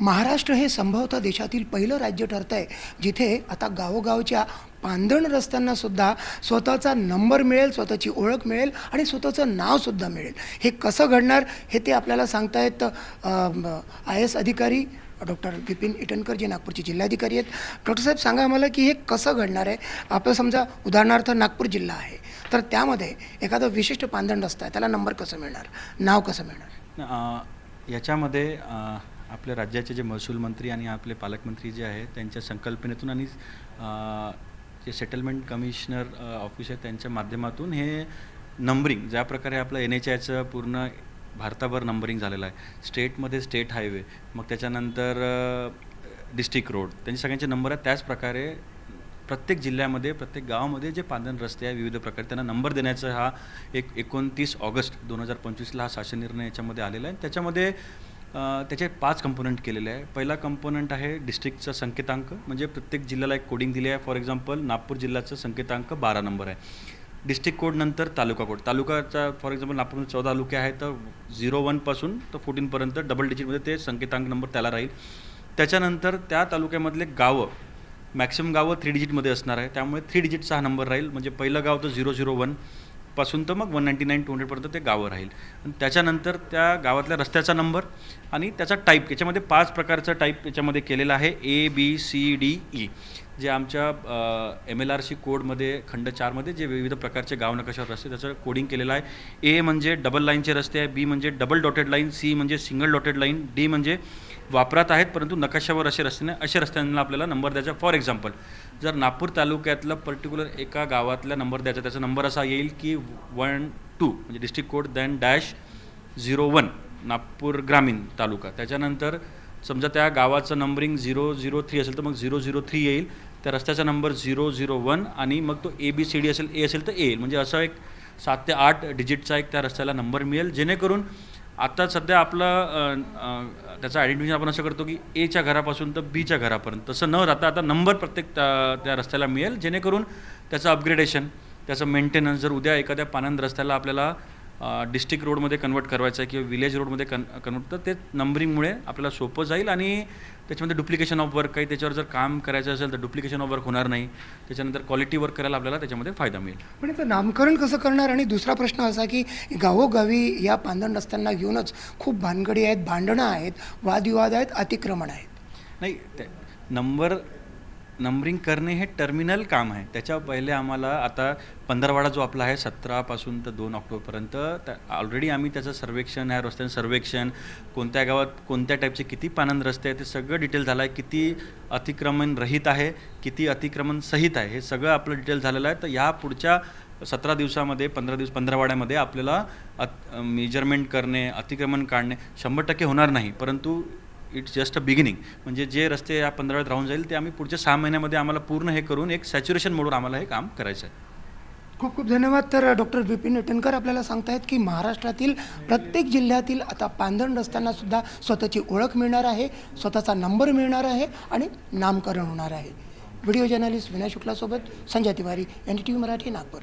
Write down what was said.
महाराष्ट्र हे संभवतः देशातील पहिलं राज्य ठरतं आहे जिथे आता गावोगावच्या पांधण रस्त्यांना सुद्धा स्वतःचा नंबर मिळेल स्वतःची ओळख मिळेल आणि स्वतःचं नावसुद्धा मिळेल. हे कसं घडणार हे ते आपल्याला सांगतायत आय एस अधिकारी डॉक्टर विपिन इटनकर जे नागपूरचे जिल्हाधिकारी आहेत. डॉक्टर साहेब सांगा आम्हाला की हे कसं घडणार आहे? आपलं समजा उदाहरणार्थ नागपूर जिल्हा आहे तर त्यामध्ये एखादा विशिष्ट पांधण रस्ता आहे त्याला नंबर कसं मिळणार? नाव कसं मिळणार? याच्यामध्ये आपल्या राज्याचे जे महसूल मंत्री आणि आपले पालकमंत्री जे आहेत त्यांच्या संकल्पनेतून आणि जे सेटलमेंट कमिशनर ऑफिस आहे त्यांच्या माध्यमातून हे नंबरिंग ज्या प्रकारे आपलं एन एच आयचं पूर्ण भारताभर नंबरिंग झालेलं आहे. स्टेटमध्ये स्टेट हायवे मग त्याच्यानंतर डिस्ट्रिक्ट रोड त्यांचे सगळ्यांचे नंबर आहेत. त्याचप्रकारे प्रत्येक जिल्ह्यामध्ये प्रत्येक गावामध्ये जे पांदण रस्ते आहे विविध प्रकारे त्यांना नंबर देण्याचा हा एक एकोणतीस ऑगस्ट दोन हजार पंचवीसला हा शासन निर्णय याच्यामध्ये आलेला आहे. त्याच्यामध्ये त्याचे पाच कंपोनंट केलेले आहे. पहिला कंपोनंट आहे डिस्ट्रिक्टचा संकेतांक. म्हणजे प्रत्येक जिल्ह्याला एक कोडिंग दिली आहे. फॉर एक्झाम्पल नागपूर जिल्ह्याचा संकेतांक बारा नंबर आहे. डिस्ट्रिक्ट कोड नंतर तालुका कोड तालुकाचा फॉर एक्झाम्पल नागपूरमध्ये चौदा तालुके आहेत तर झिरो वनपासून तर फोर्टीनपर्यंत डबल डिजिटमध्ये ते संकेतांक नंबर त्याला राहील. त्याच्यानंतर त्या तालुक्यामधले गावं मॅक्सिमम गावं थ्री डिजिटमध्ये असणार आहे. त्यामुळे थ्री डिजिटचा हा नंबर राहील. म्हणजे पहिलं गाव तर झिरो झिरो वन पासून तर मग वन नाईंटी नाईन टू हंड्रेडपर्यंत ते गावं राहील. त्याच्यानंतर त्या गावातल्या रस्त्याचा नंबर आणि त्याचा टाईप याच्यामध्ये पाच प्रकारचा टाईप याच्यामध्ये केलेला आहे A B C D E जे आमच्या एम एल आर सी कोडमध्ये खंड चारमध्ये जे विविध प्रकारचे गाव नकाशावर रस्ते त्याचं कोडिंग केलेलं आहे. ए म्हणजे डबल लाईनचे रस्ते आहे बी म्हणजे डबल डॉटेड लाईन सी म्हणजे सिंगल डॉटेड लाईन डी म्हणजे वापरात आहेत परंतु नकाशावर असे रस्ते नाही अशा रस्त्यांना आपल्याला नंबर द्यायचा. फॉर एक्झाम्पल जर नागपूर तालुक्यातलं पर्टिक्युलर एका गावातला नंबर द्यायचा त्याचा नंबर असा येईल की वन टू म्हणजे district code than dash zero one Nagpur ग्रामीण तालुका. त्याच्यानंतर समजा त्या गावाचं नंबरिंग झिरो झिरो थ्री असेल तर मग झिरो झिरो थ्री येईल. त्या रस्त्याचा नंबर झिरो झिरो वन आणि मग तो ए बी सी डी असेल ए असेल तर ए येईल. म्हणजे असं एक सात ते आठ डिजिटचा एक त्या रस्त्याला नंबर मिळेल. जेणेकरून आता सध्या आपलं त्याचं आयडेंटिफिकेशन आपण असं करतो की एच्या घरापासून तर बीच्या घरापर्यंत. तसं न राहता आता नंबर प्रत्येक त्या त्या रस्त्याला मिळेल जेणेकरून त्याचं अपग्रेडेशन त्याचं मेंटेनन्स जर उद्या एखाद्या पानंद रस्त्याला आपल्याला डिस्ट्रिक्ट रोडमध्ये कन्वर्ट करायचं आहे किंवा विलेज रोडमध्ये कन कन्वर्ट तर ते नंबरिंगमुळे आपल्याला सोपं जाईल आणि त्याच्यामध्ये डुप्लिकेशन ऑफ वर्क काही त्याच्यावर जर काम करायचं असेल तर डुप्लिकेशन ऑफ वर्क होणार नाही. त्याच्यानंतर क्वालिटी वर्क करायला आपल्याला त्याच्यामध्ये फायदा मिळेल. पण याचं नामकरण कसं करणार? आणि दुसरा प्रश्न असा की गावोगावी या पांदण रस्त्यांना घेऊनच खूप भानगडी आहेत भांडणं आहेत वादविवाद आहेत अतिक्रमण आहेत. नाही ते नंबर नंबरिंग करणे हे टर्मिनल काम आहे. त्याच्या पहिले आम्हाला आता पंधरवाडा जो आपला आहे सतरापासून तर दोन ऑक्टोबरपर्यंत त्या ऑलरेडी आम्ही त्याचं सर्वेक्षण ह्या रस्त्यांचं सर्वेक्षण कोणत्या गावात कोणत्या टाईपचे किती पानंद रस्ते आहेत ते सगळं डिटेल झालं आहे. किती अतिक्रमण रहित आहे किती अतिक्रमण सहित आहे हे सगळं आपलं डिटेल झालेलं आहे. तर या पुढच्या सतरा दिवसामध्ये पंधरा दिवस पंधरावाड्यामध्ये आपल्याला अत मेजरमेंट करणे अतिक्रमण काढणे शंभर टक्के होणार नाही. परंतु इट्स जस्ट अ बिगिनिंग म्हणजे जे रस्ते या पंधराव्यात राहून जाईल ते आम्ही पुढच्या सहा महिन्यामध्ये आम्हाला पूर्ण हे करून एक सॅच्युरेशन मोडून आम्हाला हे काम करायचं आहे. खूप खूप धन्यवाद. तर डॉक्टर विपिन इटनकर आपल्याला सांगतायत की महाराष्ट्रातील प्रत्येक जिल्ह्यातील आता पांधरण रस्त्यांना सुद्धा स्वतःची ओळख मिळणार आहे स्वतःचा नंबर मिळणार आहे आणि नामकरण होणार आहे. Video journalist Vinay शुक्लासोबत Sanjay Tiwari N T V Marathi Nagpur.